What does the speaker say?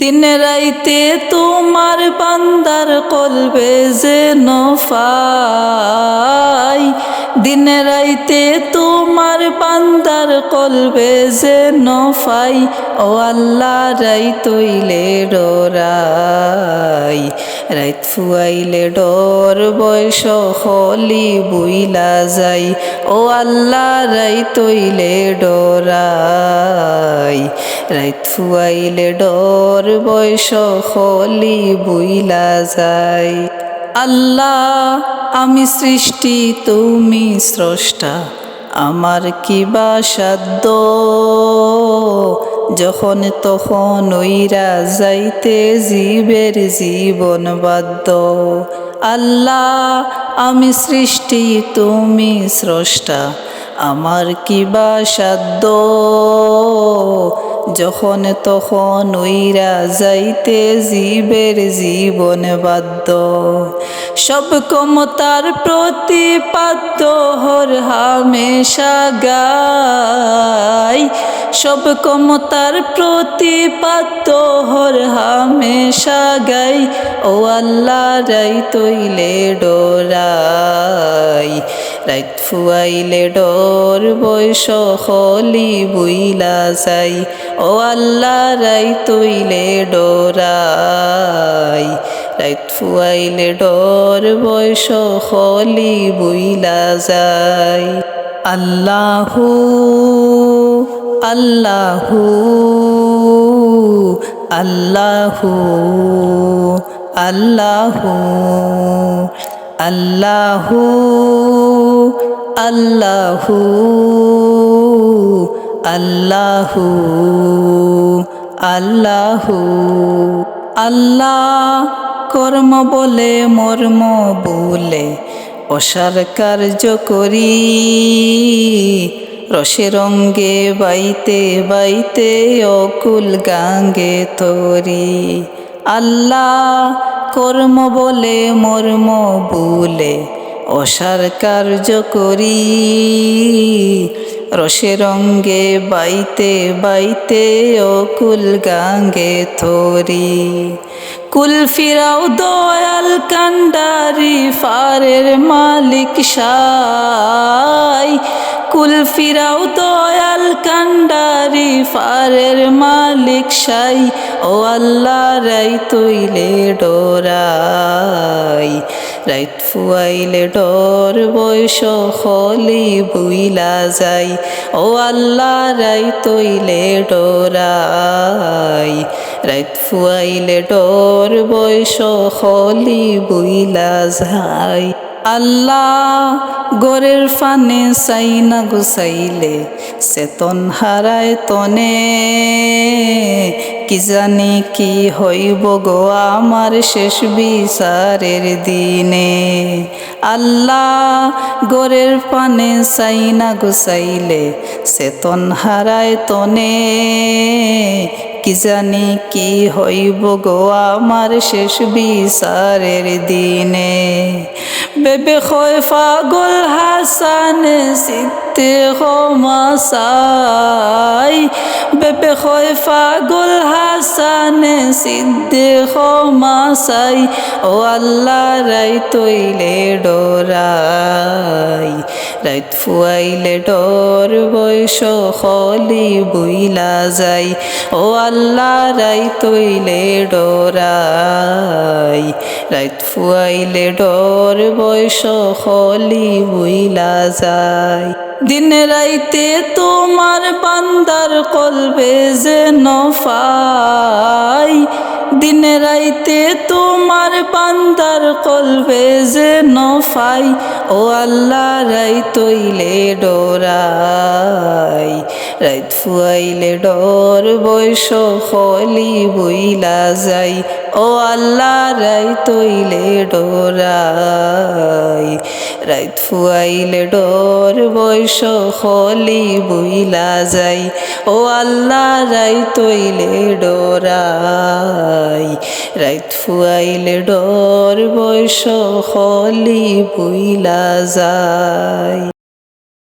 দিন রাইতে তোমার বান্দার কলবে যে নফাই। দিন রাইতে তোমার বান্দার কলবে যে নফাই। ও আল্লাহ রাই তৈলে ডরাই। রাইত ফুয়াইলে ডর, বয়স হলি বুইলা যাই। ও আল্লাহ রাই তৈলে ডরাই। রাইত ফুয়াইলে ডর, বয়স হলি বুইলা যাই আল্লাহ, আমি সৃষ্টি, তুমি স্রষ্টা, আমার কি বা সাধ্য? যখন তখন ওইরা যাইতে জীবের জীবন বাদ্য আল্লাহ, আমি সৃষ্টি, তুমি স্রষ্টা, আমার কি বা সাধ্য? যখন তখন ওইরা যাইতে জীবের জীবন বাদ্য সব ক্ষমতার প্রতিপাদ্য হর হামেশা গাই সব ক্ষমতার প্রতিপাদ্য হর হামেশা গাই ও আল্লাহ রাই তৈলে ডোরাই রাইত ফুয়াইলে ডর বয়স হলি বুইলা যাই। ও আল্লাহ রাই তৈলে ডোরাই। রাইত ফুয়াইলে ডর বয়স হলি বুইলা যাই। আল্লাহু আল্লাহু আল্লাহু আল্লাহু আল্লাহু। আল্লাহু আল্লাহু আল্লাহু। আল্লাহ কর্ম বলে, মর্ম বলে, অসার কার্য করি। রসে রঙ্গে বাইতে বাইতে, অকুল গাঙ্গে তরি। আল্লাহ কর্ম বলে, মর্ম বলে অসার কার্য করি। রসে রঙ্গে বাইতে বাইতে অকুল গাঙ্গে থরি। কুল ফিরাও দয়াল কান্ডারি, ফারের মালিক সাই। কুল ফিরাও দয়াল কান্ডারি, ফারের মালিক সাই। ও আল্লাহ রাই তৈলে ডোরাই। রাইত ফুয়াইলে ডর বয়স হলি বুইলা যাই। ও আল্লাহ রাই তৈলে ডোরাই। রাইত ফুয়াইলে ডর বয়স হলি বুইলা যাই। আল্লাহ, গরের ফানে চাই না গুছাইলে, চেতন হারায় তনে। কি জানি কি হইব গো আমার শেষ বিচারের দিনে। আল্লাহ গরের পানে চাই না গুছাইলে চেতন হারায় তনে। কি জানি কি হইব গো আমার শেষ বিচারের দিনে। বেবে হয় পাগল হাসানে, সিদ্ধে হমাসাই বেবে হয় পাগল হাসানে সিদ্ধে হমাসাই ও আল্লাহ রাই তৈলে ডোরাই। রাইত ফুয়াইলে ডর বয়স হলি বুইলা যাই, ও আল্লাহ রাই তৈলে ডোরাই। রাইত ফুয়াইলে ডর বয়স হলি বুইলা যায় দিন রাইতে তোমার বান্দার কলবে যে নফাই। দিন রাইতে তোমার বান্দার কলবে যে নফাই। ও আল্লাহ রাই তৈলে ডোরাই। রাইত ফুয়াইলে ডর, বয়স হলি বইলা যাই। ও আল্লাহ রাই তৈলে ডোরাই। রাইত ফুয়াইলে ডর বয়স হলি বইলা যাই। ও আল্লাহ রাই তৈলে ডোরাই। রাইত ফুয়াইলে ডর বয়স হলি বইলা যায়